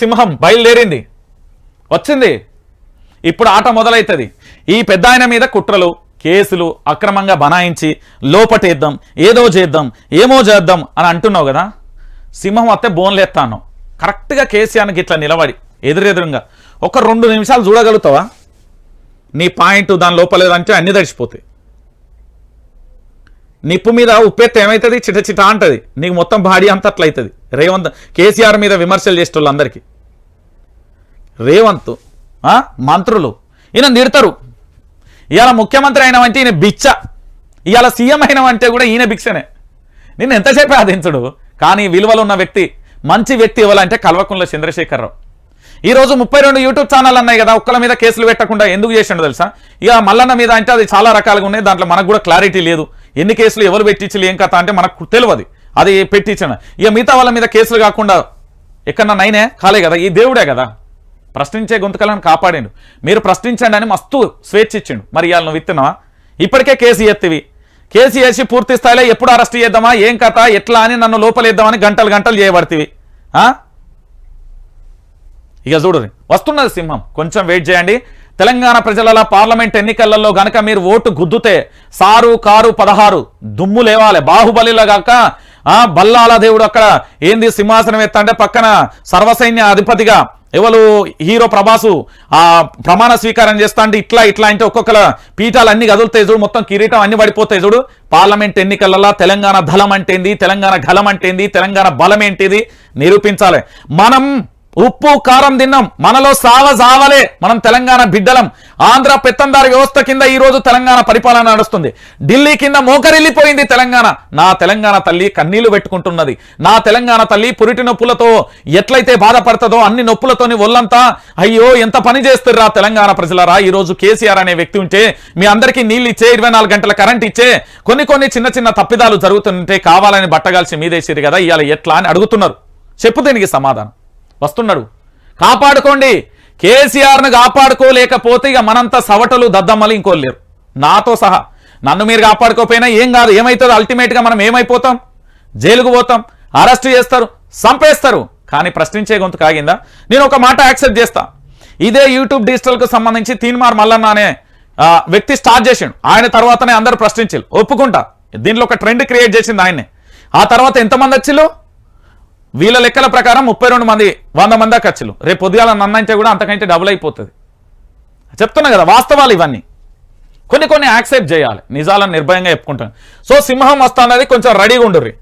సింహం బయలుదేరింది. వచ్చింది. ఇప్పుడు ఆట మొదలవుతుంది ఈ పెద్ద ఆయన మీద కుట్రలు కేసులు అక్రమంగా బనాయించి లోపటేద్దాం ఏదో చేద్దాం ఏమో చేద్దాం అని అంటున్నావు కదా? సింహం వస్తే బోన్లు ఎత్తాను. కరెక్ట్గా కేసీఆర్కి ఇట్లా నిలబడి ఎదురెదురుగా ఒక రెండు నిమిషాలు చూడగలుగుతావా? నీ పాయింట్ దాని లోపలేదంటే అన్ని తడిచిపోతాయి నిప్పు మీద ఉప్పెత్తే ఏమవుతుంది చిట చిట అంటది. నీకు మొత్తం బాడీ అంత అట్లా రేవంత్ కేసీఆర్ మీద విమర్శలు చేసేటోళ్ళందరికీ. రేవంత్ ఆ, మంత్రులు ఈయన నిడతారు ఇవాళ ముఖ్యమంత్రి అయినవంటే ఈయన బిచ్చ. ఇవాళ సీఎం అయినవంటే కూడా ఈయన భిక్షనే. నిన్ను ఎంతసేపు ఆదించడు కానీ విలువలు ఉన్న వ్యక్తి మంచి వ్యక్తి ఇవ్వాలంటే కల్వకుంట్ల చంద్రశేఖరరావు. ఈ రోజు ముప్పై రెండు యూట్యూబ్ ఛానల్ అన్నాయి కదా ఒక్కల మీద కేసులు పెట్టకుండా ఎందుకు చేసిండు తెలుసా? ఇక మల్లన్న మీద అంటే అది చాలా రకాలుగా ఉన్నాయి దాంట్లో మనకు కూడా క్లారిటీ లేదు. ఎన్ని కేసులు ఎవరు పెట్టించలు ఏం కథ అంటే మనకు తెలియదు. అది పెట్టించాను. ఇక మిగతా వాళ్ళ మీద కేసులు కాకుండా ఎక్కడన్నా నైనే? కాలే కదా. ఈ దేవుడే కదా. ప్రశ్నించే గొంతుకలను కాపాడిండు. మీరు ప్రశ్నించండి అని మస్తు స్వేచ్ఛ ఇచ్చిండు మరి ఇవాళ నువ్వు ఇస్తున్నావా ఇప్పటికే కేసు ఎత్తివి. కేసు వేసి పూర్తి స్థాయిలో ఎప్పుడు అరెస్ట్ చేద్దామా? ఏం కథ? ఎట్లా అని నన్ను లోపలేద్దామని గంటలు గంటలు చేయబడితివి. ఇక చూడు వస్తున్నది సింహం. కొంచెం వెయిట్ చేయండి. తెలంగాణ ప్రజల పార్లమెంట్ ఎన్నికలలో గనక మీరు ఓటు గుద్దుతే సారు కారు పదహారు దుమ్ము లేవాలి. బాహుబలిలో గాక ఆ బల్లాల దేవుడు అక్కడ ఏంది సింహాసనం ఎత్తంటే పక్కన సర్వసైన్య అధిపతిగా ఎవరు? హీరో ప్రభాసు. ఆ ప్రమాణ స్వీకారం చేస్తా అంటే ఇట్లా ఇట్లా అంటే ఒక్కొక్కల పీఠాలు అన్ని కదులుతాయి చూడు మొత్తం కిరీటం అన్ని పడిపోతాయి చూడు. పార్లమెంట్ ఎన్నికలలో తెలంగాణ దళం అంటేంది తెలంగాణ ఘలం అంటేంది తెలంగాణ బలం ఏంటిది నిరూపించాలి. మనం ఉప్పు కారం తిన్నాం. మనలో సావ సావలే మనం తెలంగాణ బిడ్డలం. ఆంధ్ర పెత్తందారి వ్యవస్థ కింద ఈ రోజు తెలంగాణ పరిపాలన నడుస్తుంది. ఢిల్లీ కింద మోకరిల్లిపోయింది తెలంగాణ. నా తెలంగాణ తల్లి కన్నీళ్ళు పెట్టుకుంటున్నది. నా తెలంగాణ తల్లి పురిటి నొప్పులతో ఎట్లయితే బాధపడుతుందో అన్ని నొప్పులతోని ఒళ్ళంతా అయ్యో ఎంత పని చేస్తుర్రా తెలంగాణ ప్రజలరా? ఈ రోజు కేసీఆర్ అనే వ్యక్తి ఉంటే మీ అందరికీ నీళ్ళు ఇచ్చే ఇరవై గంటల కరెంట్ ఇచ్చే కొన్ని కొన్ని చిన్న చిన్న తప్పిదాలు జరుగుతుంటే కావాలని బట్టగాల్సి మీదేసిరు కదా ఇవాళ ఎట్లా అని అడుగుతున్నారు. చెప్పు దీనికి సమాధానం. వస్తున్నాడు. కాపాడుకోండి. కేసీఆర్ను కాపాడుకోలేకపోతే ఇక మనంతా సవటలు దద్దమ్మలు ఇంకోళ్ళు లేరు. నాతో సహా. నన్ను మీరు కాపాడుకోపోయినా ఏం కాదు ఏమవుతుంది అల్టిమేట్గా మనం ఏమైపోతాం? జైలుకు పోతాం అరెస్ట్ చేస్తారు సంపేస్తారు కానీ ప్రశ్నించే గొంతు కాగిందా? నేను ఒక మాట యాక్సెప్ట్ చేస్తా. ఇదే యూట్యూబ్ డిజిటల్కు సంబంధించి తీన్మార్ మల్లన్న అనే వ్యక్తి స్టార్ట్ చేసిండు. ఆయన తర్వాతనే అందరూ ప్రశ్నించారు ఒప్పుకుంటా. దీనిలో ఒక ట్రెండ్ క్రియేట్ చేసింది ఆయనే. ఆ తర్వాత ఎంతమంది వచ్చిళ్ళు? వీళ్ళ లెక్కల ప్రకారం ముప్పై రెండు మంది వంద మంది ఖర్చులు రేపు పొద్దుగాల నన్నంటే కూడా అంతకంటే డబుల్ అయిపోతుంది. చెప్తున్నా కదా వాస్తవాలు ఇవన్నీ. కొన్ని కొన్ని యాక్సెప్ట్ చేయాలి. నిజాలను నిర్భయంగా చెప్పుకుంటాను. సో సింహం వస్తున్నది కొంచెం రెడీగా ఉండుర్రి.